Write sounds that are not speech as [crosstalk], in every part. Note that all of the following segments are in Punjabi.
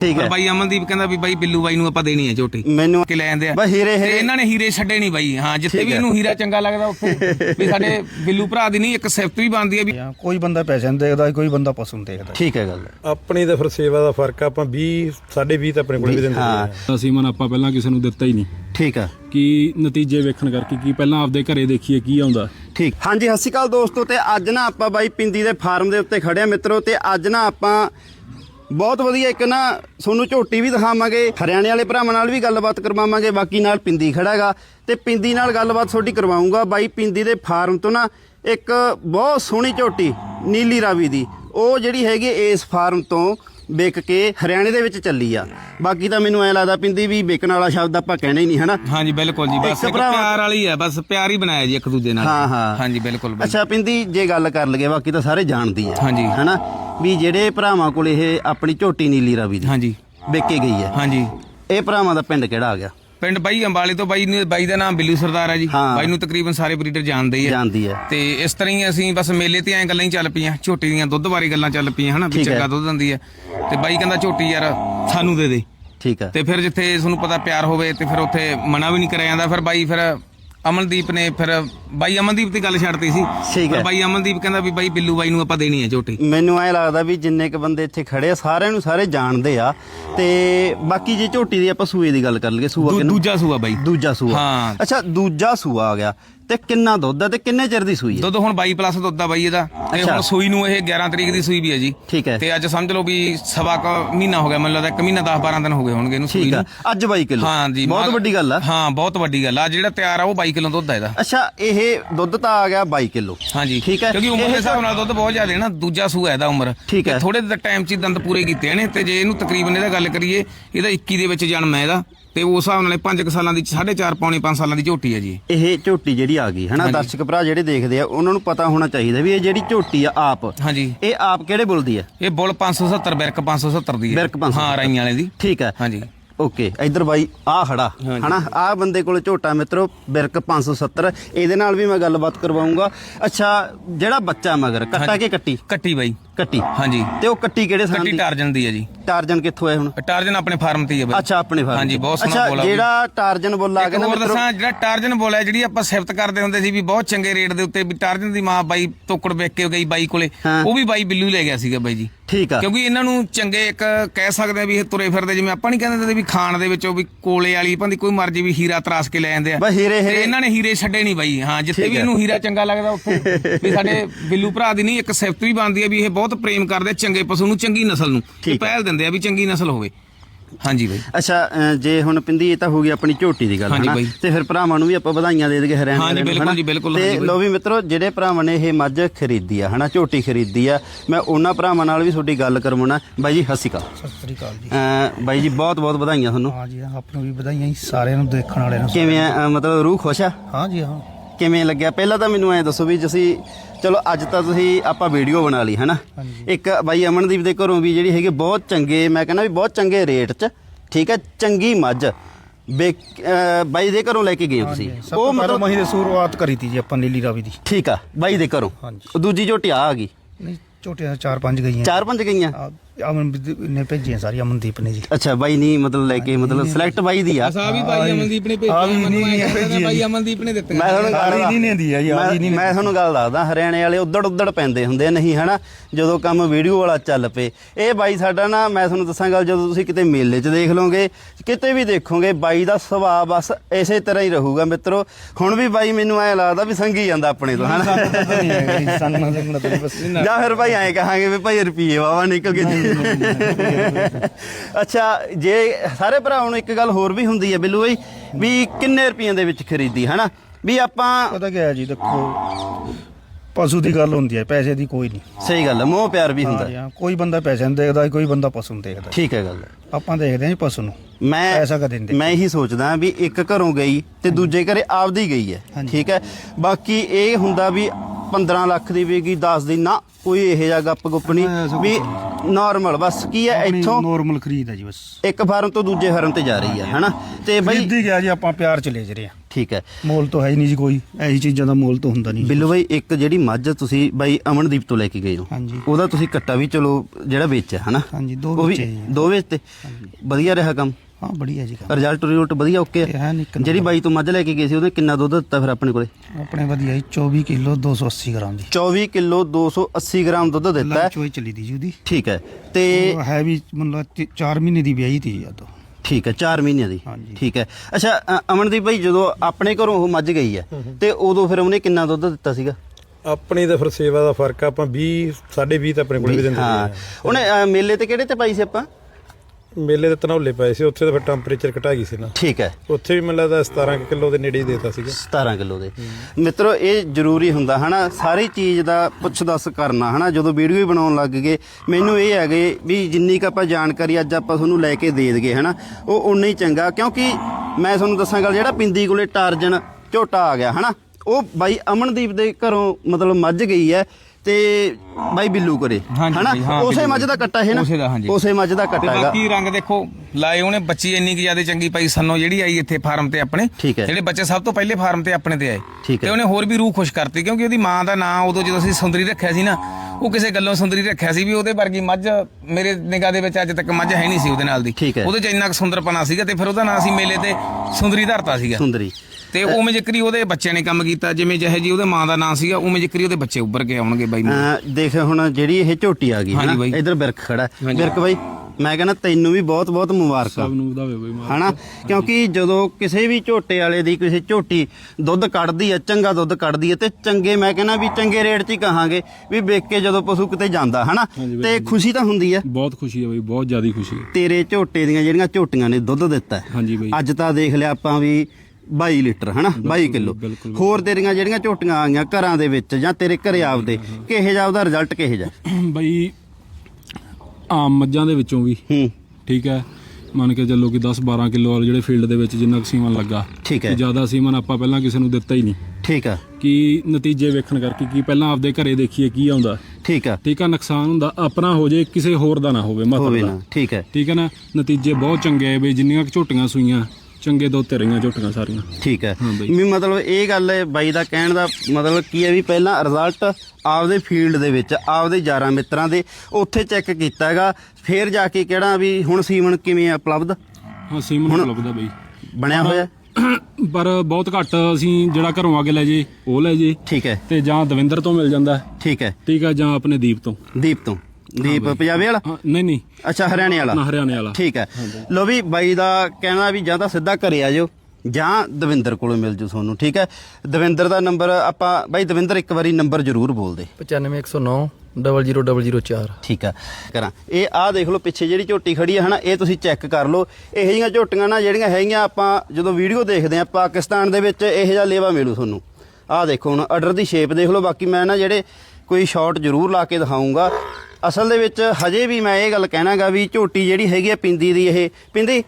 ਠੀਕ ਹੈ। ਪਰ ਬਾਈ ਅਮਨਦੀਪ ਕਹਿੰਦਾ ਵੀ ਬਾਈ ਬਿੱਲੂ ਬਾਈ ਨੂੰ ਆਪਾਂ ਦੇਣੀ ਹੈ ਝੋਟੀ। ਮੈਨੂੰ ਕਿ ਲੈ ਆਂਦੇ ਆ। ਬਸ ਹੀਰੇ ਤੇ ਹੀਰੇ ਇਹਨਾਂ ਨੇ ਹੀਰੇ ਛੱਡੇ ਨਹੀਂ ਬਾਈ। ਹਾਂ ਜਿੱਥੇ ਵੀ। ਇਹਨੂੰ ਹੀਰਾ ਚੰਗਾ ਲੱਗਦਾ ਉੱਥੇ। [laughs] ਵੀ ਸਾਡੇ ਬਿੱਲੂ ਭਰਾ ਦੀ ਨਹੀਂ ਇੱਕ ਸਿਫਤ ਵੀ ਬਣਦੀ ਹੈ ਵੀ ਜਾਂ ਕੋਈ ਬੰਦਾ ਪੈਸੇ ਨੂੰ ਦੇਖਦਾ ਕੋਈ ਬੰਦਾ ਪਸ਼ੂ ਨੂੰ ਦੇਖਦਾ। ਠੀਕ ਹੈ ਗੱਲ ਆਪਣੀ ਤਾਂ ਫਿਰ ਸੇਵਾ ਦਾ ਫ਼ਰਕ ਆ ਆਪਾਂ 20 20.5 ਤਾਂ ਆਪਣੇ ਕੋਲ ਵੀ ਦਿੰਦੇ ਹਾਂ। ਹਾਂ ਅਸੀਂ ਮਨ ਆਪਾਂ ਪਹਿਲਾਂ ਕਿਸੇ ਨੂੰ ਦਿੱਤਾ ਹੀ ਨਹੀਂ। ਠੀਕ ਹੈ। ਕਿ ਨਤੀਜੇ ਵੇਖਣ ਕਰਕੇ ਕੀ ਪਹਿਲਾਂ ਆਪਦੇ ਘਰੇ ਦੇਖੀਏ ਕੀ ਆਉਂਦਾ। ਠੀਕ। ਹਾਂਜੀ ਸਤਿ ਸ਼੍ਰੀ ਅਕਾਲ ਦੋਸਤੋ ਤੇ ਅੱਜ ਨਾ ਆਪਾਂ ਬਾਈ ਪਿੰਦੀ ਦੇ ਫਾਰਮ ਦੇ ਉੱਤੇ ਖੜੇ ਆ ਮਿੱਤਰੋ ਤੇ ਅੱਜ ਨਾ ਆਪਾਂ ਬਹੁਤ ਵਧੀਆ, ਇੱਕ ਨਾ ਤੁਹਾਨੂੰ ਝੋਟੀ ਵੀ ਦਿਖਾਵਾਂਗੇ, ਹਰਿਆਣੇ ਵਾਲੇ ਭਰਾਵਾਂ ਨਾਲ ਵੀ ਗੱਲਬਾਤ ਕਰਵਾਵਾਂਗੇ, ਬਾਕੀ ਨਾਲ ਪਿੰਦੀ ਖੜਾ ਹੈਗਾ ਤੇ ਪਿੰਦੀ ਨਾਲ ਗੱਲਬਾਤ ਤੁਹਾਡੀ ਕਰਵਾਉਂਗਾ। ਬਾਈ, ਪਿੰਦੀ ਦੇ ਫਾਰਮ ਤੋਂ ਨਾ ਇੱਕ ਬਹੁਤ ਸੋਹਣੀ ਝੋਟੀ, ਨੀਲੀ ਰਾਵੀ ਦੀ। ਉਹ ਜਿਹੜੀ ਹੈਗੀ ਇਸ ਫਾਰਮ ਤੋਂ ਵਿਕ ਕੇ ਹਰਿਆਣੇ ਦੇ ਵਿੱਚ ਚੱਲੀ ਆ। ਬਾਕੀ ਤਾਂ ਮੈਨੂੰ ਐ ਲੱਗਦਾ ਪਿੰਦੀ ਵੀ ਵਿਕਣ ਵਾਲਾ ਸ਼ਬਦ ਆਪਾਂ ਕਹਿਣਾ ਹੀ ਨਹੀਂ ਹਨਾ? ਹਾਂਜੀ ਬਿਲਕੁਲ ਜੀ ਬਸ ਇੱਕ ਪਿਆਰ ਵਾਲੀ ਹੈ ਬਸ ਪਿਆਰ ਹੀ ਬਣਾਇਆ ਜੀ ਇੱਕ ਦੂਜੇ ਨਾਲ। ਹਾਂ, ਹਾਂ। ਹਾਂਜੀ ਬਿਲਕੁਲ ਬਾਈ ਅੱਛਾ ਪਿੰਦੀ ਜੇ ਗੱਲ ਕਰ ਲਈਏ ਬਾਕੀ ਤਾਂ ਸਾਰੇ ਜਾਣਦੀ ਆ ਹਾਂਜੀ। ਹਨਾ? ਵੀ ਜਿਹੜੇ ਭਰਾਵਾਂ ਕੋਲ ਇਹ ਆਪਣੀ ਝੋਟੀ ਨੀਲੀ ਰਾਵੀ ਦੀ ਹਾਂਜੀ। ਵਿਕ ਕੇ ਗਈ ਹੈ ਹਾਂਜੀ। ਇਹ ਭਰਾਵਾਂ ਦਾ ਪਿੰਡ ਕਿਹੜਾ ਆ ਗਿਆ? ਪਿੰਡ ਬਾਈ ਅੰਬਾਲੇ ਤੋਂ ਬਾਈ ਨੇ ਬਾਈ ਦਾ ਨਾਮ ਬਿੱਲੂ ਸਰਦਾਰ ਹੈ ਜੀ। ਹਾਂ। ਬਾਈ ਨੂੰ ਤਕਰੀਬਨ ਸਾਰੇ ਬਰੀਡਰ ਜਾਣਦੇ ਹੀ ਆ। ਜਾਣਦੀ ਹੈ ਤੇ ਇਸ ਤਰ੍ਹਾਂ ਹੀ ਅਸੀਂ ਬਸ ਮੇਲੇ ਤੇ ਐਂ ਗੱਲਾਂ ਹੀ ਚੱਲ ਪਈਆਂ। ਝੋਟੀ ਦੀਆਂ ਦੁੱਧ ਬਾਰੇ ਗੱਲਾਂ ਚੱਲ ਪਈਆਂ ਹਨਾ ਵੀ ਠੀਕ ਹੈ। ਚੰਗਾ ਦੁੱਧ ਦਿੰਦੀ ਹੈ ਤੇ ਬਾਈ ਕਹਿੰਦਾ ਝੋਟੀ ਯਾਰ ਸਾਨੂੰ ਦੇ ਦੇ। ਠੀਕ ਹੈ ਤੇ ਫਿਰ ਜਿੱਥੇ ਤੁਹਾਨੂੰ ਪਤਾ ਪਿਆਰ ਹੋਵੇ ਤੇ ਫਿਰ ਉੱਥੇ ਮਨਾ ਵੀ ਨਹੀਂ ਕਰਿਆ ਜਾਂਦਾ। ਫਿਰ ਬਾਈ ਫਿਰ ਅਮਨਦੀਪ ਨੇ ਫਿਰ ਬਾਈ ਅਮਨਦੀਪ ਦੀ ਗੱਲ ਛੱਡਤੀ ਸੀ। ਠੀਕ ਹੈ। ਬਾਈ ਅਮਨਦੀਪ ਕਹਿੰਦਾ ਵੀ ਬਾਈ ਬਿੱਲੂ ਬਾਈ ਨੂੰ ਆਪਾਂ ਦੇਣੀ ਹੈ ਝੋਟੀ ਮੈਨੂੰ ਐ ਲੱਗਦਾ ਵੀ ਜਿੰਨੇ ਕ ਬੰਦੇ ਇੱਥੇ ਖੜੇ ਆ ਸਾਰਿਆਂ ਨੂੰ ਸਾਰੇ ਜਾਣਦੇ ਆ। ਤੇ ਬਾਕੀ ਜੇ ਝੋਟੀ ਦੀ ਆਪਾਂ ਸੂਏ ਦੀ ਗੱਲ ਕਰ ਲਈਏ ਸੂਆ ਦੂ- ਦੂਜਾ ਸੂਆ ਬਾਈ। ਦੂਜਾ ਸੂਆ। ਹਾਂ। ਅੱਛਾ ਦੂਜਾ ਸੂਆ ਆ ਗਿਆ। ਤੇ ਕਿੰਨਾ ਦੁੱਧ ਹੈ ਤੇ ਕਿੰਨੇ ਚਿਰ ਦੀ ਸੂਈ ਹੈ? ਦੁੱਧ ਹੁਣ 22 ਪਲੱਸ ਦੁੱਧ ਆ ਬਾਈ ਇਹਦਾ। ਤੇ। ਹੁਣ ਸੂਈ ਨੂੰ ਇਹ 11 ਤਰੀਕ ਦੀ ਸੂਈ ਵੀ ਹੈ ਜੀ। ਠੀਕ ਹੈ। ਤੇ ਅੱਜ ਸਮਝ ਲਓ ਵੀ ਸਵਾ ਕ ਮਹੀਨਾ ਹੋ ਗਿਆ ਮੈਨੂੰ ਲੱਗਦਾ ਇੱਕ ਮਹੀਨਾ 10 12 ਦਿਨ ਹੋ ਗਏ ਹੋਣਗੇ ਇਹਨੂੰ ਸੂਈ ਠੀਕ ਨੂੰ। ਅੱਜ 22 ਕਿਲੋ। ਹਾਂ ਜੀ ਬਹੁਤ ਮਾ- ਵੱਡੀ ਗੱਲ ਆ। ਹਾਂ ਬਹੁਤ ਵੱਡੀ ਗੱਲ ਆ। ਜਿਹੜਾ ਤਿਆਰ ਆ ਉਹ 22 ਕਿਲੋ ਦੁੱਧ ਆ ਇਹਦਾ। ਅੱਛਾ ਇਹ ਦੁੱਧ ਤਾਂ ਆ ਗਿਆ 22 ਕਿਲੋ। ਹਾਂਜੀ ਠੀਕ ਹੈ। ਕਿਉਂਕਿ ਉਮਰ ਇਹ ਦੇ ਹਿਸਾਬ ਨਾਲ ਦੁੱਧ ਬਹੁਤ ਜ਼ਿਆਦਾ ਹੈ ਨਾ ਦੂਜਾ ਸੂਆ ਇਹਦਾ ਉਮਰ। ਠੀਕ ਹੈ। ਥੋੜੇ ਦੇ ਟਾਈਮ 'ਚ ਹੀ ਦੰਦ ਪੂਰੇ ਕੀਤੇ ਨੇ ਤੇ ਜੇ ਇਹਨੂੰ ਤਕਰੀਬਨ ਇਹਦਾ ਗੱਲ ਕਰੀਏ ਇਹਦਾ 21 ਦੇ ਵਿੱਚ ਜਨਮ ਹੈ ਇਹਦਾ। ਤੇ ਉਸ ਹਿਸਾਬ ਨਾਲ 5 ਸਾਲਾਂ ਦੀ 4.5 ਪੌਣੇ 5 ਸਾਲਾਂ ਦੀ ਝੋਟੀ ਹੈ ਜੀ ਇਹ। ਝੋਟੀ ਜਿਹੜੀ ਆ ਗਈ ਹਨਾ? ਦਰਸ਼ਕ ਭਰਾ ਜਿਹੜੇ ਦੇਖਦੇ ਆ ਉਹਨਾਂ ਨੂੰ ਪਤਾ ਹੋਣਾ ਚਾਹੀਦਾ ਵੀ ਇਹ ਜਿਹੜੀ ਝੋਟੀ ਆ ਆਪ ਹਾਂਜੀ। ਇਹ ਆਪ ਕਿਹੜੇ ਬੁੱਲ ਦੀ ਆ? ਇਹ ਬੁੱਲ 570 ਬਿਰਕ 570 ਦੀ ਹੈ। ਬਿਰਕ 570 ਹਾਂ ਰਾਈਆਂ ਵਾਲੇ ਦੀ। ਠੀਕ ਹੈ। ਹਾਂਜੀ। ਓਕੇ ਇਧਰ ਬਾਈ ਆ ਖੜਾ ਹਨਾ? ਆ ਬੰਦੇ ਕੋਲ ਝੋਟਾ ਮਿੱਤਰੋ ਬਿਰਕ 570 ਇਹਦੇ ਨਾਲ ਵੀ ਮੈਂ ਗੱਲਬਾਤ ਕਰਵਾਉਂਗਾ ਅੱਛਾ ਜਿਹੜਾ ਬੱਚਾ ਮਗਰ ਕੱਟਾ ਕੇ ਕੱਟੀ? ਕੱਟੀ ਬਾਈ। ਕੱਟੀ? ਹਾਂਜੀ। ਤੇ ਉਹ ਕੱਟੀ ਕਿਹੜੇ ਸਾਲ ਕੱਟੀ ਦੀ? ਟਾਰਜਨ ਦੀ ਹੈ ਜੀ। ਟਾਰਜਨ ਕਿੱਥੋਂ ਹੈ ਹੁਣ? ਟਾਰਜਨ ਆਪਣੇ ਫਾਰਮ ਤੇ ਹੀ ਹੈ ਬਾਈ ਅੱਛਾ ਆਪਣੇ ਫਾਰਮ ਹਾਂਜੀ ਬਹੁਤ ਸੋਹਣਾ ਬੋਲਾ ਵੀ। ਜਿਹੜਾ ਟਾਰਜਨ ਬੁੱਲ ਆ ਇੱਕ ਨਾ ਹੋਰ ਮਿੱਤਰੋ ਦੱਸਾਂ ਜਿਹੜਾ ਟਾਰਜਨ ਬੋਲਿਆ ਜਿਹੜੀ ਆਪਾਂ ਸਿਫਤ ਕਰਦੇ ਹੁੰਦੇ ਸੀ ਵੀ ਬਹੁਤ ਚੰਗੇ ਰੇਟ ਦੇ ਉੱਤੇ ਵੀ ਟਾਰਜਨ ਦੀ ਮਾਂ ਬਾਈ ਤੋਕੜ ਵੇਚ ਕੇ ਗਈ ਬਾਈ ਕੋਲੇ ਹਾਂ। ਉਹ ਵੀ ਬਾਈ ਬਿੱਲੂ ਲੈ ਗਿਆ ਸੀਗਾ ਬਾਈ ਜੀ। ਠੀਕ ਆ। ਕਿਉਂਕਿ ਇਹਨਾਂ ਨੂੰ ਚੰਗੇ ਇੱਕ ਕਹਿ ਸਕਦੇ ਆ ਵੀ ਇਹ ਤੁਰੇ ਫਿਰਦੇ ਜਿਵੇਂ ਆਪਾਂ ਨਹੀਂ ਕਹਿੰਦੇ ਹੁੰਦੇ ਵੀ ਖਾਣ ਦੇ ਵਿੱਚੋਂ ਵੀ ਕੋਲੇ ਵਾਲੀ ਭਾਂਦੀ ਕੋਈ ਮਰਜ਼ੀ ਵੀ ਹੀਰਾ ਤਰਾਸ ਕੇ ਲੈ ਜਾਂਦੇ ਆ। ਬਸ ਹੀਰੇ ਤੇ ਹੀਰੇ। ਇਹਨਾਂ ਨੇ ਹੀਰੇ ਛੱਡੇ ਨਹੀਂ ਬਾਈ ਹਾਂ ਜਿੱਥੇ ਠੀਕ ਵੀ ਹੈ। ਇਹਨੂੰ ਹੀਰਾ ਚੰਗਾ ਲੱਗਦਾ ਉੱਥੇ। ਵੀ ਸਾਡੇ ਬਿੱਲੂ ਭਰਾ ਦੀ ਨਹੀਂ ਇੱਕ ਸਿਫਤ ਵੀ ਬਣਦੀ ਹੈ ਵੀ ਇਹ ਬਹੁਤ ਪ੍ਰੇਮ ਕਰਦੇ ਆ ਚੰਗੇ ਪਸ਼ੂ ਨੂੰ ਚੰਗੀ ਨਸਲ ਨੂੰ। ਠੀਕ ਇਹ ਪਹਿਲ ਦਿੰਦੇ ਆ ਵੀ ਚੰਗੀ ਨਸਲ ਹੋਵੇ। ਹਾਂਜੀ ਬਾਈ। ਅੱਛਾ ਅ, ਜੇ ਹੁਣ ਪਿੰਦੀ ਇਹ ਤਾਂ ਹੋ ਗਈ ਆਪਣੀ ਝੋਟੀ ਦੀ ਗੱਲ ਹਾਂਜੀ ਹਨਾ? ਬਾਈ। ਤੇ ਫਿਰ ਭਰਾਵਾਂ ਨੂੰ ਵੀ ਆਪਾਂ ਵਧਾਈਆਂ ਦੇ ਦੇਗੇ ਹਰਿਆਣਾ ਹਾਂਜੀ, ਵਾਲਿਆਂ ਨੂੰ, ਬਿਲਕੁਲ ਹਨਾ? ਜੀ, ਬਿਲਕੁਲ, ਤੇ ਹਾਂਜੀ ਬਾਈ। ਲੋ ਵੀ ਮਿੱਤਰੋ ਜਿਹੜੇ ਭਰਾਵਾਂ ਨੇ ਇਹ ਮੱਝ ਖਰੀਦੀ ਆ ਹਨਾ ਝੋਟੀ ਖਰੀਦੀ ਆ ਮੈਂ ਉਹਨਾਂ ਭਰਾਵਾਂ ਨਾਲ ਵੀ ਤੁਹਾਡੀ ਗੱਲ ਕਰਵਾਉਣਾ ਬਾਈ ਜੀ ਸਤਿ ਸ਼੍ਰੀ ਅਕਾਲ। ਸਤਿ ਸ੍ਰੀ ਅਕਾਲ ਜੀ। ਅ, ਬਾਈ ਜੀ ਬਹੁਤ ਬਹੁਤ ਵਧਾਈਆਂ ਤੁਹਾਨੂੰ। ਹਾਂ ਜੀ ਆਪ ਨੂੰ ਵੀ ਵਧਾਈਆਂ ਜੀ ਸਾਰਿਆਂ ਨੂੰ ਦੇਖਣ ਵਾਲਿਆਂ ਨੂੰ ਕਿਵੇਂ ਆ, ਅ, ਮਤਲਬ ਰੂਹ ਖੁਸ਼ ਆ? ਹਾਂ ਜੀ ਹਾਂ। ਕਿਵੇਂ ਲੱਗਿਆ? ਪਹਿਲਾਂ ਤਾਂ ਮੈਨੂੰ ਐ ਦੱਸੋ ਵੀ ਤੁਸੀਂ ਚਲੋ ਅੱਜ ਤਾਂ ਤੁਸੀਂ ਆਪਾਂ ਵੀਡੀਓ ਬਣਾ ਲਈ ਹਨਾ? ਇੱਕ ਬਾਈ ਅਮਨਦੀਪ ਦੇ ਘਰੋਂ ਵੀ ਜਿਹੜੀ ਹੈਗੀ ਬਹੁਤ ਚੰਗੇ ਮੈਂ ਕਹਿੰਦਾ ਵੀ ਬਹੁਤ ਚੰਗੇ ਰੇਟ 'ਚ ਠੀਕ ਹੈ ਚੰਗੀ ਮੱਝ। ਬਾਈ ਦੇ ਘਰੋਂ ਲੈ ਕੇ ਗਏ ਤੁਸੀਂ। ਤੋਂ ਪਹਿਲਾਂ ਮਹੀ ਦੇ ਸ਼ੁਰੂਆਤ ਕਰੀ ਤੀ ਜੀ ਆਪਾਂ ਨੀਲੀ ਰਾਵੀ ਦੀ। ਠੀਕ ਆ ਬਾਈ ਦੇ ਘਰੋਂ। ਹਾਂਜੀ। ਉਹ ਦੂਜੀ ਝੋਟੀ ਆ ਆ ਗਈ। ਨਹੀਂ ਝੋਟੀਆਂ ਚਾਰ ਪੰਜ ਗਈਆਂ। ਚਾਰ ਪੰਜ ਗਈਆਂ। ਆ, ਅਮਨ ਨੇ ਭੇਜੀਆਂ ਸਾਰੀ ਅਮਨਦੀਪ ਨੇ ਜੀ। ਅੱਛਾ ਬਾਈ ਨਹੀਂ ਮਤਲਬ ਲੈ ਕੇ ਮਤਲਬ ਸਿਲੈਕਟ ਬਾਈ ਦੀ ਆ। ਸਾਹ ਵੀ ਬਾਈ ਅਮਨਦੀਪ ਨੇ ਭੇਜਿਆ ਮੈਨੂੰ ਨਹੀਂ ਐਂ ਕਹਿੰਦਾ ਭੇਜੀ ਬਾਈ ਅਮਨਦੀਪ ਨੇ ਦਿੱਤੀਆਂ। ਮੈਂ ਤੁਹਾਨੂੰ ਗੱਲ ਨਹੀਂ ਲੈਂਦੀ ਆ ਜੀ, ਆਲੀ ਨਹੀਂ ਮੈਂ- ਮੈਂ ਤੁਹਾਨੂੰ ਗੱਲ ਦੱਸਦਾ ਹਰਿਆਣੇ ਵਾਲੇ ਉੱਦੜ ਉੱਦੜ ਪੈਂਦੇ ਹੁੰਦੇ ਆ, ਨਹੀਂ ਹਨਾ? ਜਦੋਂ ਕੰਮ ਵੀਡੀਓ ਵਾਲਾ ਚੱਲ ਪਏ। ਇਹ ਬਾਈ ਸਾਡਾ ਨਾ ਮੈਂ ਤੁਹਾਨੂੰ ਦੱਸਾਂ ਗੱਲ ਜਦੋਂ ਤੁਸੀਂ ਕਿਤੇ ਮੇਲੇ 'ਚ ਦੇਖ ਲਓਗੇ ਕਿਤੇ ਵੀ ਦੇਖੋਗੇ ਬਾਈ ਦਾ ਸੁਭਾਅ ਬਸ ਇਸੇ ਤਰ੍ਹਾਂ ਹੀ ਰਹੂਗਾ ਮਿੱਤਰੋ। ਹੁਣ ਵੀ ਬਾਈ ਮੈਨੂੰ ਐ ਲੱਗਦਾ ਵੀ ਸੰਗੀ ਜਾਂਦਾ ਆਪਣੇ ਤੋਂ ਹਨਾ? ਜਾਂ ਫਿਰ ਭਾਈ ਐਂ ਕਹਾਂਗੇ ਵੀ ਭਾਈ ਰੁਪਏ ਵਾਵਾ ਨਿਕਲ ਗਏ [laughs] ਅੱਛਾ ਜੇ ਸਾਰੇ ਭਰਾਵਾਂ ਨੂੰ ਇੱਕ ਗੱਲ ਹੋਰ ਵੀ ਹੁੰਦੀ ਹੈ ਬਿੱਲੂ ਭਾਈ ਵੀ ਕਿੰਨੇ ਰੁਪਈਆਂ ਦੇ ਵਿੱਚ ਖਰੀਦੀ ਹਨਾ? ਵੀ ਆਪਾਂ ਪਤਾ ਕੀ ਹੈ ਜੀ ਦੇਖੋ ਪਸ਼ੂ ਦੀ ਗੱਲ ਹੁੰਦੀ ਹੈ ਪੈਸੇ ਦੀ ਕੋਈ ਨਹੀਂ। ਸਹੀ ਗੱਲ ਹੈ ਮੋਹ ਪਿਆਰ ਵੀ ਹੁੰਦਾ। ਹਾਂ, ਕੋਈ ਬੰਦਾ ਪੈਸੇ ਨੂੰ ਦੇਖਦਾ ਕੋਈ ਬੰਦਾ ਪਸ਼ੂ ਨੂੰ ਦੇਖਦਾ। ਠੀਕ ਹੈ ਗੱਲ ਆਪਾਂ ਦੇਖਦੇ ਹਾਂ ਜੀ ਪਸ਼ੂ ਨੂੰ। ਮੈਂ ਪੈਸਾ ਕਦੇ ਨਹੀਂ ਮੈਂ ਇਹੀ ਸੋਚਦਾ ਵੀ ਇੱਕ ਘਰੋਂ ਗਈ ਤੇ ਦੂਜੇ ਘਰੇ ਆਪਦੀ ਗਈ ਹੈ। ਠੀਕ ਹੈ? ਬਾਕੀ ਇਹ ਹੁੰਦਾ ਵੀ 15 ਲੱਖ ਦੀ ਵੇਗੀ 10 ਦੀ ਨਾ ਕੋਈ ਇਹੋ ਜਿਹਾ ਗੱਪ ਗੁੱਪ ਨਹੀਂ ਵੀ ਨਾਰਮਲ ਬਸ ਕੀ ਹੈ ਇੱਥੋਂ ਨੋਰਮਲ ਖਰੀਦ ਹੈ ਜੀ ਬਸ। ਇੱਕ ਫਾਰਮ ਤੋਂ ਦੂਜੇ ਫਾਰਮ ਤੇ ਜਾ ਰਹੀ ਹੈ ਹਨਾ? ਤੇ ਬਈ ਖਰੀਦੀ ਗਿਆ ਜੀ ਆਪਾਂ ਪਿਆਰ ਚ ਲੈ ਜ ਰਹੇ ਹਾਂ ਠੀਕ ਹੈ। ਮੋਲ ਤੋਂ ਹੈ ਹੀ ਨਹੀਂ ਜੀ ਕੋਈ ਐਸੀ ਚੀਜ਼ਾਂ ਦਾ ਮੋਲ ਤੋਂ ਹੁੰਦਾ ਨਹੀਂ ਬਿੱਲੂ ਬਾਈ ਇੱਕ ਜਿਹੜੀ ਮੱਝ ਤੁਸੀਂ ਬਾਈ ਅਮਨਦੀਪ ਤੋਂ ਲੈ ਕੇ ਗਏ ਹੋ ਹਾਂਜੀ। ਉਹਦਾ ਤੁਸੀਂ ਕੱਟਾ ਵੀ ਚਲੋ ਜਿਹੜਾ ਵੇਚਿਆ ਹਨਾ? ਹਾਂਜੀ, ਦੋ ਵੇਚੇ। ਦੋ ਵੇਚਤੇ। ਵਧੀਆ ਰਿਹਾ ਕੰਮ? ਹਾਂ ਬੜੀਆ ਜੀ ਕੰਮ। ਰਿਜ਼ਲਟ ਰਿਜ਼ਲਟ ਵਧੀਆ ਓਕੇ ਇਹ ਹੈ ਜਿਹੜੀ ਬਾਈ ਤੋਂ ਮੱਝ ਲੈ ਕੇ ਗਏ ਸੀ ਉਹਨੇ ਕਿੰਨਾ ਦੁੱਧ ਦਿੱਤਾ ਫਿਰ ਆਪਣੇ ਕੋਲੇ? ਆਪਣੇ ਵਧੀਆ ਜੀ 24 ਕਿਲੋ 280 ਗ੍ਰਾਮ ਦੀ 24 ਕਿਲੋ 280 ਗ੍ਰਾਮ ਦੁੱਧ ਦਿੱਤਾ ਹੈ। ਚੋਈ ਚਲੀ ਦੀ ਜੀ ਉਹਦੀ। ਠੀਕ ਹੈ ਤੇ ਉਹ ਹੈ ਵੀ ਮਤਲਬ 4 ਮਹੀਨੇ ਦੀ ਵਿਆਹੀ ਤੀ ਆ ਤੋਂ ਠੀਕ ਹੈ 4 ਮਹੀਨਿਆਂ ਦੀ। ਠੀਕ ਹੈ। ਅੱਛਾ ਅ, ਅਮਨਦੀਪ ਭਾਈ ਜਦੋਂ ਆਪਣੇ ਘਰੋਂ ਉਹ ਮੱਝ ਗਈ ਹੈ ਤੇ ਉਦੋਂ ਫਿਰ ਉਹਨੇ ਕਿੰਨਾ ਦੁੱਧ ਦਿੱਤਾ ਸੀਗਾ? ਆਪਣੀ ਤਾਂ ਫਿਰ ਸੇਵਾ ਦਾ ਫ਼ਰਕ ਆ ਆਪਾਂ 20 20.5 ਤਾਂ ਆਪਣੇ ਕੋਲ ਵੀ ਦਿੰਦੇ ਹਾਂ। ਉਹਨੇ ਅ, ਮੇਲੇ ਤੇ ਕਿਹੜੇ ਤੇ ਪਾਈ ਸੀ ਆਪਾਂ? ਮੇਲੇ ਦੇ ਤਨੌਲੇ ਪਏ ਸੀ ਉੱਥੇ ਤਾਂ ਫਿਰ ਟੈਂਪਰੇਚਰ ਘਟਾ ਗਈ ਸੀ ਨਾ। ਠੀਕ ਹੈ। ਉੱਥੇ ਵੀ ਮੈਨੂੰ ਲੱਗਦਾ 17 ਕੁ ਕਿਲੋ ਦੇ ਨੇੜੇ ਹੀ ਦੇਤਾ ਸੀਗਾ। 17 ਕਿਲੋ ਦੇ। ਮਿੱਤਰੋ ਇਹ ਜ਼ਰੂਰੀ ਹੁੰਦਾ ਹਨਾ ਸਾਰੀ ਚੀਜ਼ ਦਾ ਪੁੱਛ ਦੱਸ ਕਰਨਾ ਹਨਾ ਜਦੋਂ ਵੀਡੀਓ ਹੀ ਬਣਾਉਣ ਲੱਗ ਗਏ ਮੈਨੂੰ ਇਹ ਹੈਗੇ ਵੀ ਜਿੰਨੀ ਕ ਆਪਾਂ ਜਾਣਕਾਰੀ ਅੱਜ ਆਪਾਂ ਤੁਹਾਨੂੰ ਲੈ ਕੇ ਦੇ ਦਈਏ ਹਨਾ ਉਹ ਉਨਾ ਹੀ ਚੰਗਾ ਕਿਉਂਕਿ ਮੈਂ ਤੁਹਾਨੂੰ ਦੱਸਾਂ ਗੱਲ ਜਿਹੜਾ ਪਿੰਦੀ ਕੋਲੇ ਟਾਰਜਨ ਝੋਟਾ ਆ ਗਿਆ ਹਨਾ ਉਹ ਬਾਈ ਅਮਨਦੀਪ ਦੇ ਘਰੋਂ ਮਤਲਬ ਮੱਝ ਗਈ ਹੈ ਤੇ ਬਾਈ ਬਿੱਲੂ ਕਰੇ ਹਾਂਜੀ ਹਨਾ? ਬਾਈ, ਹਾਂ, ਉਸੇ ਬਿੱਲੂ ਮੱਝ ਦਾ ਕੱਟਾ ਹੈ ਨਾ? ਉਸੇ ਦਾ, ਹਾਂਜੀ। ਉਸੇ ਮੱਝ ਦਾ ਤੇ ਕੱਟਾ ਹੈਗਾ। ਬਾਕੀ ਰੰਗ ਦੇਖੋ ਲਾਏ ਉਹਨੇ ਬੱਚੀ ਇੰਨੀ ਕਿ ਜ਼ਿਆਦਾ ਚੰਗੀ ਪਾਈ ਸੰਨੋ ਜਿਹੜੀ ਆਈ ਇੱਥੇ ਫਾਰਮ ਤੇ ਆਪਣੇ। ਠੀਕ ਹੈ। ਜਿਹੜੇ ਬੱਚੇ ਸਭ ਤੋਂ ਪਹਿਲੇ ਫਾਰਮ ਤੇ ਆਪਣੇ ਤੇ ਆਏ। ਠੀਕ ਹੈ। ਤੇ ਉਹਨੇ ਹੋਰ ਵੀ ਰੂਹ ਖੁਸ਼ ਕਰਤੀ ਕਿਉਂਕਿ ਉਹਦੀ ਮਾਂ ਦਾ ਨਾਂ ਉਦੋਂ ਜਦੋਂ ਅਸੀਂ ਸੁੰਦਰੀ ਰੱਖਿਆ ਸੀ ਨਾ ਉਹ ਕਿਸੇ ਗੱਲੋਂ ਸੁੰਦਰੀ ਰੱਖਿਆ ਸੀ ਵੀ ਉਹਦੇ ਵਰਗੀ ਮੱਝ ਮੇਰੇ ਨਿਗਾਹ ਦੇ ਵਿੱਚ ਅੱਜ ਤੱਕ ਮੱਝ ਹੈ ਨਹੀਂ ਸੀ ਉਹਦੇ ਨਾਲ ਦੀ। ਠੀਕ ਹੈ। ਉਹਦੇ ਚ ਇੰਨਾ ਕੁ ਸੁੰਦਰਪਨਾ ਸੀਗਾ ਤੇ ਫਿਰ ਉਹਦਾ ਨਾਂ ਸੀ ਮੇਲੇ ਤੇ ਸੁੰਦਰੀ ਧਰਤਾ ਸੀਗਾ। ਸੁੰਦਰੀ। ਤੇ ਉਵੇਂ ਜਿਕਰੀ ਉਹਦੇ ਬੱਚਿਆਂ ਨੇ ਕੰਮ ਕੀਤਾ ਜਿਵੇਂ ਜਿਹੇ ਜੀ ਉਹਦੇ ਮਾਂ ਦਾ ਨਾਂ ਸੀਗਾ ਉਵੇਂ ਜਿਕਰੀ ਉਹਦੇ ਬੱਚੇ ਉੱਭਰ ਕੇ ਆਉਣਗੇ ਬਾਈ ਅਹ ਦੇਖ ਹੁਣ ਜਿਹੜੀ ਇਹ ਝੋਟੀ ਆ ਗਈ ਹਾਂਜੀ ਬਾਈ। ਇਧਰ ਬਿਰਕ ਖੜਾ ਹੈ। ਹਾਂਜੀ। ਬਿਰਕ ਬਾਈ ਮੈਂ ਕਹਿੰਦਾ ਤੈਨੂੰ ਵੀ ਬਹੁਤ ਬਹੁਤ ਮੁਬਾਰਕਾਂ ਸਭ ਨੂੰ ਵਧਾਵੇ ਬਈ ਮਾਰ ਹਨਾ ਕਿਉਂਕਿ ਜਦੋਂ ਕਿਸੇ ਵੀ ਝੋਟੇ ਵਾਲੇ ਦੀ ਕਿਸੇ ਝੋਟੀ ਦੁੱਧ ਕੱਢਦੀ ਹੈ ਚੰਗਾ ਦੁੱਧ ਕੱਢਦੀ ਹੈ ਤੇ ਚੰਗੇ ਮੈਂ ਕਹਿੰਦਾ ਵੀ ਚੰਗੇ ਰੇਟ 'ਚ ਹੀ ਕਹਾਂਗੇ ਵੀ ਵੇਖ ਕੇ ਜਦੋਂ ਪਸ਼ੂ ਕਿਤੇ ਜਾਂਦਾ ਹਨਾ ਹਾਂਜੀ ਬਾਈ, ਤੇ ਖੁਸ਼ੀ ਤਾਂ ਹੁੰਦੀ ਹੈ ਬਹੁਤ ਖੁਸ਼ੀ ਹੈ ਬਈ ਬਹੁਤ ਜ਼ਿਆਦਾ ਖੁਸ਼ੀ ਹੈ ਤੇਰੇ ਝੋਟੇ ਦੀਆਂ ਜਿਹੜੀਆਂ ਝੋਟੀਆਂ ਨੇ ਦੁੱਧ ਦਿੱਤਾ ਹੈ। ਹਾਂਜੀ ਬਾਈ ਅੱਜ ਤਾਂ ਦੇਖ ਲਿਆ ਆਪਾਂ ਵੀ 22 ਲੀਟਰ ਹਨਾ? 22 ਕਿਲੋ। ਹੋਰ ਤੇਰੀਆਂ ਜਿਹੜੀਆਂ ਝੋਟੀਆਂ ਆਈਆਂ ਘਰਾਂ ਦੇ ਵਿੱਚ ਜਾਂ ਤੇਰੇ ਘਰੇ ਆਪਦੇ ਕਿਹੇ ਜਾ ਉਹਦਾ ਰਿਜ਼ਲਟ ਕਿਹੇ ਜਾ ਬਈ ਆਮ ਮੱਝਾਂ ਦੇ ਵਿੱਚੋਂ ਵੀ। ਹੂੰ। ਠੀਕ ਹੈ? ਮੰਨ ਕੇ ਚੱਲੋ ਕਿ 10 12 ਕਿਲੋ ਵਾਲੇ ਜਿਹੜੇ ਫੀਲਡ ਦੇ ਵਿੱਚ ਜਿੰਨਾ ਕੁ ਸੀਮਨ ਲੱਗਾ ਠੀਕ ਹੈ। ਜ਼ਿਆਦਾ ਸੀਮਨ ਆਪਾਂ ਪਹਿਲਾਂ ਕਿਸੇ ਨੂੰ ਦਿੱਤਾ ਹੀ ਨਹੀਂ। ਠੀਕ ਆ। ਕਿ ਨਤੀਜੇ ਵੇਖਣ ਕਰਕੇ ਕਿ ਪਹਿਲਾਂ ਆਪਦੇ ਘਰੇ ਦੇਖੀਏ ਕੀ ਆਉਂਦਾ। ਠੀਕ ਆ। ਠੀਕ ਆ ਨੁਕਸਾਨ ਹੁੰਦਾ ਆਪਣਾ ਹੋ ਜੇ ਕਿਸੇ ਹੋਰ ਦਾ ਨਾ ਹੋਵੇ ਮਤਲਬ ਠੀਕ ਹੈ। ਠੀਕ ਹੈ ਨਾ? ਨਤੀਜੇ ਬਹੁਤ ਚੰਗੇ ਆਏ ਬਈ ਜਿੰਨੀਆਂ ਝੋਟੀਆਂ ਸੂਈਆਂ ਚੰਗੇ ਦੋ ਰਹੀਆਂ ਝੋਟੀਆਂ ਸਾਰੀਆਂ। ਠੀਕ ਹੈ। ਹਾਂ ਬਈ। ਵੀ ਮਤਲਬ ਇਹ ਗੱਲ ਹੈ ਬਾਈ ਦਾ ਕਹਿਣ ਦਾ ਮਤਲਬ ਕੀ ਹੈ ਵੀ ਪਹਿਲਾਂ ਰਿਜ਼ਲਟ ਆਪਦੇ ਫੀਲਡ ਦੇ ਵਿੱਚ ਆਪਦੇ ਯਾਰਾਂ ਮਿੱਤਰਾਂ ਦੇ ਉੱਥੇ ਚੈੱਕ ਕੀਤਾ ਹੈਗਾ। ਫਿਰ ਜਾ ਕੇ ਕਿਹੜਾ ਵੀ ਹੁਣ ਸੀਮਨ ਕਿਵੇਂ ਆ ਉਪਲਬਧ? ਹਾਂ ਸੀਮਨ ਲੱਭਦਾ ਬਈ। ਬਣਿਆ ਹੋਇਆ। ਪਰ ਬਹੁਤ ਘੱਟ ਅਸੀਂ ਜਿਹੜਾ ਘਰੋਂ ਆ ਕੇ ਲੈ ਜੇ ਉਹ ਲੈ ਜੇ। ਠੀਕ ਹੈ। ਤੇ ਜਾਂ ਦਵਿੰਦਰ ਤੋਂ ਮਿਲ ਜਾਂਦਾ। ਹੈ, ਠੀਕ ਹੈ। ਠੀਕ ਆ ਜਾਂ ਆਪਣੇ ਦੀਪ ਤੋਂ। ਦੀਪ ਤੋਂ। ਦੀਪ ਪੰਜਾਬੀ ਵਾਲਾ? ਹਾਂ, ਨਹੀਂ ਨਹੀਂ। ਅੱਛਾ ਹਰਿਆਣੇ ਵਾਲਾ। ਨਾ ਹਰਿਆਣੇ ਵਾਲਾ। ਠੀਕ ਹੈ। ਲੋ ਵੀ ਬਾਈ ਦਾ ਕਹਿਣਾ ਵੀ ਜਾਂ ਤਾਂ ਸਿੱਧਾ ਘਰੇ ਆ ਜਾਓ ਜਾਂ ਦਵਿੰਦਰ ਕੋਲੋਂ ਮਿਲ ਜੂ ਤੁਹਾਨੂੰ ਠੀਕ ਹੈ? ਦਵਿੰਦਰ ਦਾ ਨੰਬਰ ਆਪਾਂ ਬਾਈ ਦਵਿੰਦਰ ਇੱਕ ਵਾਰੀ ਨੰਬਰ ਜ਼ਰੂਰ ਬੋਲ ਦੇ। 95109 00004 ਠੀਕ ਆ ਕਰਾਂ। ਇਹ ਆਹ ਦੇਖ ਲਓ ਪਿੱਛੇ ਜਿਹੜੀ ਝੋਟੀ ਖੜੀ ਹੈ ਹਨਾ ਇਹ ਤੁਸੀਂ ਚੈੱਕ ਕਰ ਲਓ। ਇਹੋ ਜਿਹੀਆਂ ਝੋਟੀਆਂ ਨਾ ਜਿਹੜੀਆਂ ਹੈਗੀਆਂ ਆਪਾਂ ਜਦੋਂ ਵੀਡੀਓ ਦੇਖਦੇ ਆ ਪਾਕਿਸਤਾਨ ਦੇ ਵਿੱਚ ਇਹੋ ਜਿਹਾ ਲੇਵਾ ਮਿਲੂ ਤੁਹਾਨੂੰ। ਆਹ ਦੇਖੋ ਹੁਣ ਆਰਡਰ ਦੀ ਸ਼ੇਪ ਦੇਖ ਲਓ ਬਾਕੀ ਮੈਂ ਨਾ ਜਿਹੜੇ ਕੋਈ ਸ਼ਾਟ ਜ਼ਰੂਰ ਲਾ ਕੇ ਦਿਖਾਉਂਗਾ ਅਸਲ ਦੇ ਵਿੱਚ ਹਜੇ ਵੀ ਮੈਂ ਇਹ ਗੱਲ ਕਹਿਣਾਗਾ ਵੀ ਝੋਟੀ ਜਿਹੜੀ ਹੈਗੀ ਆ ਪਿੰਦੀ ਦੀ ਇਹ, ਪਿੰਦੀ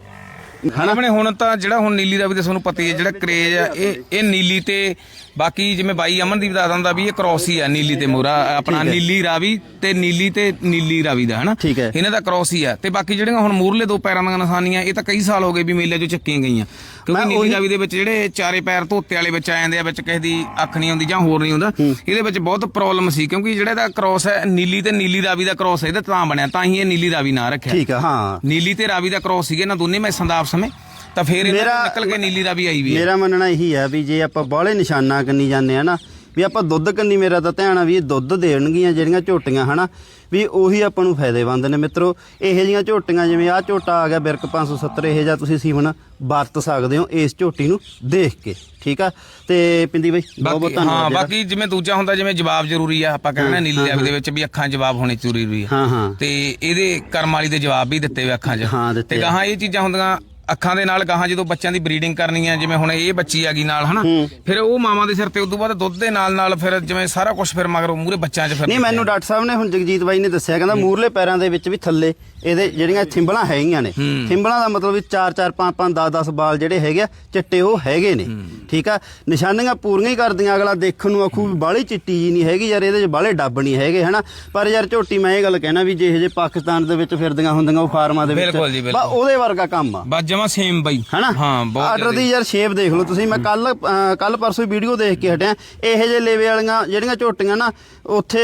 ਆਪਣੇ ਹੁਣ ਤਾਂ ਜਿਹੜਾ ਹੁਣ ਨੀਲੀ ਦਾ ਵੀ ਤਾਂ ਤੁਹਾਨੂੰ ਪਤਾ ਹੀ ਹੈ ਜਿਹੜਾ ਕਰੇਜ ਆ ਇਹ ਇਹ ਨੀਲੀ ਤੇ ਬਾਕੀ ਜਿਵੇਂ ਬਾਈ ਅਮਨਦੀਪ ਦਾ ਹੁੰਦਾ ਵੀ ਇਹ ਕ੍ਰੋਸ ਹੀ ਆ ਨੀਲੀ ਤੇ ਮੋਰਾ ਆਪਣਾ ਨੀਲੀ ਰਾਵੀ ਤੇ ਨੀਲੀ ਤੇ ਨੀਲੀ ਰਾਵੀ ਦਾ ਹਨਾ। ਇਹਨਾਂ ਦਾ ਕ੍ਰੋਸ ਹੀ ਆ। ਤੇ ਬਾਕੀ ਜਿਹੜੀਆਂ ਹੁਣ ਮੂਰਲੇ ਦੋ ਪੈਰਾਂ ਦੀਆਂ ਨਿਸ਼ਾਨੀਆਂ ਇਹ ਤਾਂ ਕਈ ਸਾਲ ਹੋ ਗਏ ਵੀ ਮੇਲੇ 'ਚੋਂ ਚੱਕੀਆਂ ਗਈਆਂ। ਮੈਂ ਕਿਉਂਕਿ ਨੀਲੀ ਰਾਵੀ ਦੇ ਵਿੱਚ ਜਿਹੜੇ ਚਾਰੇ ਪੈਰ ਧੋਤੇ ਵਾਲੇ ਵਿੱਚ ਆ ਜਾਂਦੇ ਆ ਵਿੱਚ ਕਿਸੇ ਦੀ ਅੱਖ ਨਹੀਂ ਆਉਂਦੀ ਜਾਂ ਹੋਰ ਨਹੀਂ ਹੁੰਦਾ ਇਹਦੇ ਵਿੱਚ ਬਹੁਤ ਪ੍ਰੋਬਲਮ ਸੀ ਕਿਉਂਕਿ ਜਿਹੜਾ ਇਹਦਾ ਕ੍ਰੋਸ ਹੈ ਨੀਲੀ ਤੇ ਨੀਲੀ ਰਾਵੀ ਦਾ ਕ੍ਰੋਸ ਇਹਦਾ ਤਾਂ ਬਣਿਆ ਤਾਂ ਹੀ ਇਹ ਨੀਲੀ ਰਾਵੀ ਨਾਂ ਰੱਖਿਆ। ਠੀਕ ਆ ਹਾਂ। ਨੀਲੀ ਤੇ ਰਾਵੀ ਦਾ ਕ੍ਰੋਸ ਸੀਗੇ ਨਾ ਦੋਨੇ ਮੈਸਾਂ ਦਾ ਸਮੇਂ ਤਾਂ ਫਿਰ ਇਹਨਾਂ ਮੇਰਾ- ਨਿਕਲ ਕੇ ਨੀਲੀ ਰਾਵੀ ਆਈ ਵੀ ਹੈ। ਮੇਰਾ ਮੰਨਣਾ ਇਹੀ ਹੈ ਵੀ ਜੇ ਆਪਾਂ ਬਾਹਲੇ ਨਿਸ਼ਾਨਾ ਕੰਨੀ ਜਾਂਦੇ ਆ ਨਾ ਵੀ ਆਪਾਂ ਦੁੱਧ ਕੰਨੀ ਮੇਰਾ ਤਾਂ ਧਿਆਨ ਆ ਵੀ ਇਹ ਦੁੱਧ ਦੇਣਗੀਆਂ ਜਿਹੜੀਆਂ ਝੋਟੀਆਂ ਹਨਾ? ਵੀ ਉਹੀ ਆਪਾਂ ਨੂੰ ਫਾਇਦੇਮੰਦ ਨੇ ਮਿੱਤਰੋ। ਇਹੋ ਜੀਆਂ ਝੋਟੀਆਂ ਜਿਵੇਂ ਆਹ ਝੋਟਾ ਆ ਗਿਆ ਬਿਰਕ 570 ਇਹੋ ਜਿਹਾ ਤੁਸੀਂ ਸੀਵਨ ਵਰਤ ਸਕਦੇ ਹੋ ਇਸ ਝੋਟੀ ਨੂੰ ਦੇਖ ਕੇ ਠੀਕ ਆ? ਤੇ ਪਿੰਦੀ ਬਾਈ ਬਹੁਤ ਬਹੁਤ ਬਾਕੀ ਧੰਨਵਾਦ ਹਾਂ। ਬਾਕੀ ਜਿਵੇਂ ਦੂਜਾ ਹੁੰਦਾ ਜਿਵੇਂ ਜਵਾਬ ਜ਼ਰੂਰੀ ਆ ਆਪਾਂ ਕਹਿੰਦੇ ਨੀਲੀ ਰਾਵੀ ਦੇ ਵਿੱਚ ਵੀ ਅੱਖਾਂ 'ਚ ਜਵਾਬ ਹੋਣੇ ਜ਼ਰੂਰੀ ਆ। ਹਾਂ ਹਾਂ। ਤੇ ਇਹਦੇ ਕਰਮ ਵਾਲੀ ਦੇ ਜਵਾਬ ਵੀ ਦਿੱਤੇ ਹੋਏ ਅੱਖਾਂ 'ਚ। ਹਾਂ, ਦਿੱਤੇ ਤੇ ਆ। ਗਾਹਾਂ ਇਹ ਚੀਜ਼ਾਂ ਹੁੰਦੀਆਂ ਅੱਖਾਂ ਦੇ ਨਾਲ ਗਾਹਾਂ ਜਦੋਂ ਬੱਚਿਆਂ ਦੀ ਬਰੀਡਿੰਗ ਕਰਨੀ ਆ ਜਿਵੇਂ ਹੁਣ ਇਹ ਬੱਚੀ ਆ ਗਈ ਨਾਲ ਹਨਾ? ਫਿਰ ਉਹ ਮਾਵਾਂ ਦੇ ਸਿਰ ਤੇ ਉਦੋਂ ਬਾਅਦ ਦੁੱਧ ਦੇ ਨਾਲ ਨਾਲ ਫਿਰ ਜਿਵੇਂ ਸਾਰਾ ਕੁਝ ਫਿਰ ਮਗਰ ਮੂਰੇ ਬੱਚਿਆਂ 'ਚ ਫਿਰ ਨਹੀਂ ਮੈਨੂੰ ਡਾਕਟਰ ਸਾਹਿਬ ਨੇ ਹੁਣ ਜਗਜੀਤ ਬਾਈ ਨੇ ਦੱਸਿਆ ਕਹਿੰਦਾ ਮੂਰਲੇ ਪੈਰਾਂ ਦੇ ਵਿੱਚ ਵੀ ਥੱਲੇ ਇਹਦੇ ਜਿਹੜੀਆਂ ਥਿੰਬਲਾਂ ਹੈਗੀਆਂ ਨੇ। ਥਿੰਬਲਾਂ ਦਾ ਮਤਲਬ ਵੀ 4 4 5 5 10 10 ਬਾਲ ਜਿਹੜੇ ਹੈਗੇ ਆ ਚਿੱਟੇ ਉਹ ਹੈਗੇ ਨੇ। ਠੀਕ ਆ? ਨਿਸ਼ਾਨੀਆਂ ਪੂਰੀਆਂ ਹੀ ਕਰਦੀਆਂ ਅਗਲਾ ਦੇਖਣ ਨੂੰ ਆਖੂ ਵੀ ਬਾਹਲੀ ਚਿੱਟੀ ਜੀ ਨਹੀਂ ਹੈਗੀ ਯਾਰ ਇਹਦੇ 'ਚ ਬਾਹਲੇ ਡੱਬ ਨਹੀਂ ਹੈਗੇ ਹਨਾ? ਪਰ ਯਾਰ ਝੋਟੀ ਮੈਂ ਇਹ ਗੱਲ ਕਹਿਣਾ ਵੀ ਜੇ ਇਹ ਜੇ ਪਾਕਿਸਤਾਨ ਦੇ ਵਿੱਚ ਫਿਰਦੀਆਂ ਹੁੰਦੀਆਂ ਉਹ ਫਾਰਮਾਂ ਦੇ ਵਿੱਚ ਬਾ। ਉਹਦੇ ਵਰਗਾ ਕੰਮ ਆ। ਜਮਾ ਸੇਮ ਬਾਈ। ਹਨਾ? ਹਾਂ ਬਹੁਤ ਆਰਡਰ ਦੀ ਯਾਰ ਸ਼ੇਪ ਦੇਖ ਲਓ ਤੁਸੀਂ। ਮੈਂ ਕੱਲ ਕੱਲ ਪਰਸੋਂ ਵੀਡੀਓ ਦੇਖ ਕੇ ਹਟਿਆ। ਇਹੋ ਜਿਹੇ ਲੇਵੇ ਵਾਲੀਆਂ ਜਿਹੜੀਆਂ ਝੋਟੀਆਂ ਨਾ ਉੱਥੇ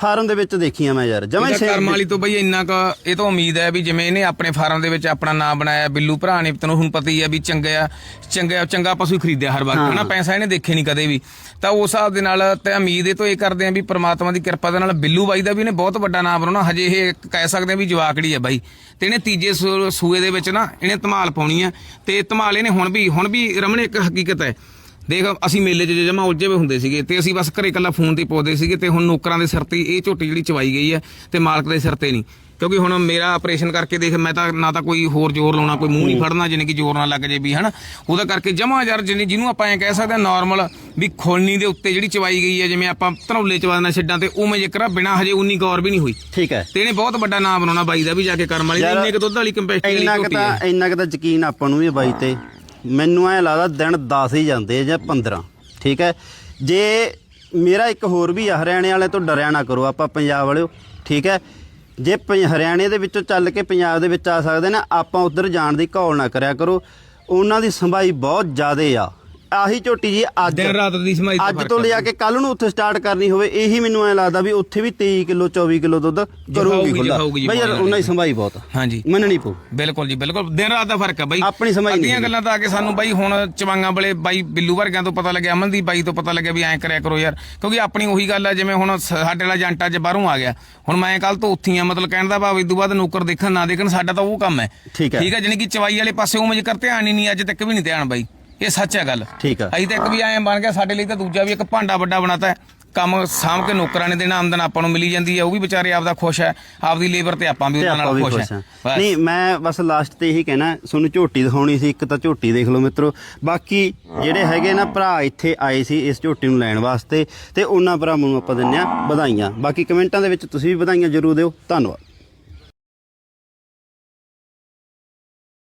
ਫਾਰਮ ਦੇ ਵਿੱਚ ਦੇਖੀਆਂ ਮੈਂ ਯਾਰ। ਜਮਾ ਸੇਮ ਕਰਮ ਵਾਲੀ ਤੋਂ ਬਈ ਇੰਨਾ ਕ ਇਹ ਤੋਂ ਉਮੀਦ ਹੈ ਵੀ ਜਿਵੇਂ ਇਹਨੇ ਆਪਣੇ ਫਾਰਮ ਦੇ ਵਿੱਚ ਆਪਣਾ ਨਾਮ ਬਣਾਇਆ ਬਿੱਲੂ ਭਰਾ ਨੇ ਤੈਨੂੰ ਹੁਣ ਪਤਾ ਹੀ ਹੈ ਵੀ ਚੰਗਾ ਚੰਗਾ ਚੰਗਾ ਪਸ਼ੂ ਖਰੀਦਿਆ ਹਰ ਵਕਤ ਹਨਾ ਪੈਸਾ ਇਹਨੇ ਦੇਖੇ ਨਹੀਂ ਕਦੇ ਵੀ। ਤਾਂ ਉਸ ਹਿਸਾਬ ਦੇ ਨਾਲ ਤੇ ਉਮੀਦ ਇਹ ਤੋਂ ਇਹ ਕਰਦੇ ਆ ਵੀ ਪ੍ਰਮਾਤਮਾ ਦੀ ਕਿਰਪਾ ਦੇ ਨਾਲ ਬਿੱਲੂ ਬਾਈ ਦਾ ਵੀ ਇਹਨੇ ਬਹੁਤ ਵੱਡਾ ਨਾਮ ਬਣਾਉਣਾ। ਹਜੇ ਇਹ ਕਹਿ ਸਕਦੇ ਆ ਵੀ ਜਵਾਕੜੀ ਹੈ ਬਾਈ। ਤੇ ਇਹਨੇ ਤੀਜੇ ਸੂਏ ਦੇ ਵਿੱਚ ਨਾ ਇਹਨੇ ਧਮਾਲ ਪਾਉਣੀ ਹੈ ਤੇ ਧਮਾਲ ਇਹਨੇ ਹੁਣ ਵੀ ਹੁਣ ਵੀ ਰਮਣੇ ਇੱਕ ਹਕੀਕਤ ਹੈ। ਦੇਖ, ਅਸੀਂ ਮੇਲੇ 'ਚ ਜਮਾ ਉਲਝੇ ਹੋਏ ਹੁੰਦੇ ਸੀਗੇ ਤੇ ਅਸੀਂ ਬਸ ਘਰੇ ਇਕੱਲਾ ਫੋਨ ਤੇ ਪਾਉਂਦੇ ਸੀਗੇ ਤੇ ਹੁਣ ਨੌਕਰਾਂ ਦੇ ਸਿਰ ਤੇ ਇਹ ਝੋਟੀ ਜਿਹੜੀ ਚਵਾਈ ਗਈ ਹੈ ਤੇ ਮਾਲਕ ਦੇ ਸਿਰ ਤੇ ਨਹੀਂ। ਕਿਉਂਕਿ ਹੁਣ ਮੇਰਾ ਆਪਰੇਸ਼ਨ ਕਰਕੇ ਦੇਖ ਮੈਂ ਤਾਂ ਨਾ ਤਾਂ ਕੋਈ ਹੋਰ ਜ਼ੋਰ ਲਾਉਣਾ ਕੋਈ ਮੂੰਹ ਨਹੀਂ ਫੜਨਾ ਜਿਵੇਂ ਕਿ ਜ਼ੋਰ ਨਾ ਲੱਗ ਜੇ ਵੀ ਹਨਾ? ਉਹਦਾ ਕਰਕੇ ਜਮਾ ਯਾਰ ਜਿਵੇਂ ਜਿਹਨੂੰ ਆਪਾਂ ਐ ਕਹਿ ਸਕਦੇ ਹਾਂ ਨਾਰਮਲ ਵੀ ਖੋਲਣੀ ਦੇ ਉੱਤੇ ਜਿਹੜੀ ਚਵਾਈ ਗਈ ਹੈ ਜਿਵੇਂ ਆਪਾਂ ਧਨੌਲੇ ਚਵਾਣਾ ਛੱਡਾਂ ਤੇ ਉਵੇਂ ਜੇਕਰ ਬਿਨਾ ਹਜੇ ਉਨੀ ਗੌਰ ਵੀ ਨਹੀਂ ਹੋਈ। ਠੀਕ ਹੈ। ਤੇ ਇਹਨੇ ਬਹੁਤ ਵੱਡਾ ਨਾਮ ਬਣਾਉਣਾ ਬਾਈ ਦਾ ਵੀ ਜਾ ਕੇ ਕਰਮ ਵਾਲੀ ਇੰਨੇ ਕਿ ਦੁੱਧ ਵਾਲੀ ਕੰਪੈਸਟੀ ਇੰਨਾ ਕੁ ਤਾਂ ਇੰਨਾ ਕੁ ਤਾਂ ਯਕੀਨ ਆਪਾਂ ਨੂੰ ਵੀ ਬਾਈ ਤੇ। ਮੈਨੂੰ ਐ ਲੱਗਦਾ ਦਿਨ 10 ਹੀ ਜਾਂਦੇ ਆ ਜਾਂ 15 ਠੀਕ ਹੈ? ਜੇ ਮੇਰਾ ਇੱਕ ਹੋਰ ਵੀ ਆ ਹਰਿਆਣੇ ਵਾਲੇ ਤੋਂ ਡਰਿਆ ਨਾ ਕਰੋ ਆਪਾਂ ਪੰਜਾਬ ਵਾਲਿਓ। ਠੀਕ ਹੈ? ਜੇ ਪੰ- ਹਰਿਆਣੇ ਦੇ ਵਿੱਚੋਂ ਚੱਲ ਕੇ ਪੰਜਾਬ ਦੇ ਵਿੱਚ ਆ ਸਕਦੇ ਨਾ, ਆਪਾਂ ਉਧਰ ਜਾਣ ਦੀ ਘੋਲ ਨਾ ਕਰਿਆ ਕਰੋ। ਉਹਨਾਂ ਦੀ ਸੰਭਾਈ ਬਹੁਤ ਜ਼ਿਆਦੇ ਆ। ਆਹੀ ਝੋਟੀ ਜੀ ਅੱਜ। ਦਿਨ ਰਾਤ ਦੀ ਸਮਾਈ ਦਾ ਅੱਜ ਫ਼ਰਕ ਤੋਂ ਆ। ਲਿਆ ਕੇ ਕੱਲ ਨੂੰ ਉੱਥੇ ਸਟਾਰਟ ਕਰਨੀ ਹੋਵੇ ਇਹੀ ਮੈਨੂੰ ਐ ਲੱਗਦਾ ਵੀ ਉੱਥੇ ਵੀ 23 ਕਿਲੋ 24 ਕਿਲੋ ਦੁੱਧ ਕਰੂਗੀ ਖੁੱਲਾ ਬਈ ਯਾਰ ਉਹਨਾਂ ਦੀ ਸੰਭਾਈ ਬਹੁਤ ਆ। ਹਾਂਜੀ। ਮੰਨਣੀ ਪਊ। ਬਿਲਕੁਲ ਜੀ ਬਿਲਕੁਲ। ਦਿਨ ਰਾਤ ਦਾ ਫ਼ਰਕ ਹੈ ਬਾਈ। ਆਪਣੀ ਸਮਝ ਨਹੀਂ ਅੱਧੀਆਂ। ਗੱਲਾਂ ਤਾਂ ਆ ਕੇ ਸਾਨੂੰ ਬਾਈ ਹੁਣ ਚਵਾਂਗਾ ਵਾਲੇ ਬਾਈ ਬਿੱਲੂ ਵਰਗਿਆਂ ਤੋਂ ਪਤਾ ਲੱਗਿਆ ਅਮਨਦੀਪ ਬਾਈ ਤੋਂ ਪਤਾ ਲੱਗਿਆ ਵੀ ਐਂ ਕਰਿਆ ਕਰੋ ਯਾਰ। ਕਿਉਂਕਿ ਆਪਣੀ ਉਹੀ ਗੱਲ ਹੈ ਜਿਵੇਂ ਹੁਣ ਸਾਡੇ ਵਾਲਾ ਏਜੰਟ ਅੱਜ ਬਾਹਰੋਂ ਆ ਗਿਆ। ਹੁਣ ਮੈਂ ਕੱਲ ਤੋਂ ਉੱਥੀ ਆ ਮਤਲਬ ਕਹਿਣ ਦਾ ਭਾਵ ਇਦੋਂ ਬਾਅਦ ਨੌਕਰ ਦੇਖਣ ਨਾ ਦੇਖਣ ਸਾਡਾ ਤਾਂ ਉਹ ਕੰਮ ਹੈ। ਠੀਕ ਹੈ। ਠੀਕ ਹੈ ਜਾਣੀ ਕਿ ਚਵਾਈ ਵਾਲੇ ਪਾਸੇ ਉਹ ਮੁਝ ਕਰ ਧਿਆਨ ਹੀ ਨਹੀਂ ਅੱਜ ਤੱਕ ਵੀ ਨਹੀਂ ਧਿਆਨ ਬਾਈ। ਇਹ ਸੱਚ ਹੈ ਗੱਲ। ਠੀਕ ਆ। ਅਜੇ ਤੱਕ ਵੀ ਐਂ ਬਣ ਗਿਆ ਸਾਡੇ ਲਈ ਤਾਂ ਦੂਜਾ ਵੀ ਇੱਕ ਭਾਂਡਾ ਵੱਡਾ ਬਣਾਤਾ ਹੈ। ਕੰਮ ਸਾਂਭ ਕੇ ਨੌਕਰਾਂ ਨੇ ਦੇਣਾ ਆਮਦਨ ਆਪਾਂ ਨੂੰ ਮਿਲੀ ਜਾਂਦੀ ਹੈ ਉਹ ਵੀ ਵਿਚਾਰੇ ਆਪਦਾ ਖੁਸ਼ ਹੈ ਆਪਦੀ ਲੇਬਰ ਤੇ ਆਪਾਂ ਵੀ ਤੇ ਉਹਨਾਂ ਨਾਲ ਖੁਸ਼ ਹੈ। ਹਾਂ। ਨਹੀਂ ਮੈਂ ਬਸ ਲਾਸਟ ਤੇ ਇਹੀ ਕਹਿਣਾ ਤੁਹਾਨੂੰ ਝੋਟੀ ਦਿਖਾਉਣੀ ਸੀ ਇੱਕ ਤਾਂ ਝੋਟੀ ਦੇਖ ਲਓ ਮਿੱਤਰੋ। ਬਾਕੀ ਜਿਹੜੇ ਹੈਗੇ ਨਾ ਭਰਾ ਇੱਥੇ ਆਏ ਸੀ ਇਸ ਝੋਟੀ ਨੂੰ ਲੈਣ ਵਾਸਤੇ ਤੇ ਉਹਨਾਂ ਭਰਾਵਾਂ ਨੂੰ ਆਪਾਂ ਦਿੰਨੇ ਆ ਵਧਾਈਆਂ। ਬਾਕੀ ਕਮੈਂਟਾਂ ਦੇ ਵਿੱਚ ਤੁਸੀਂ ਵੀ ਵਧਾਈਆਂ ਜ਼ਰੂਰ ਦਿਓ। ਧੰਨਵਾਦ।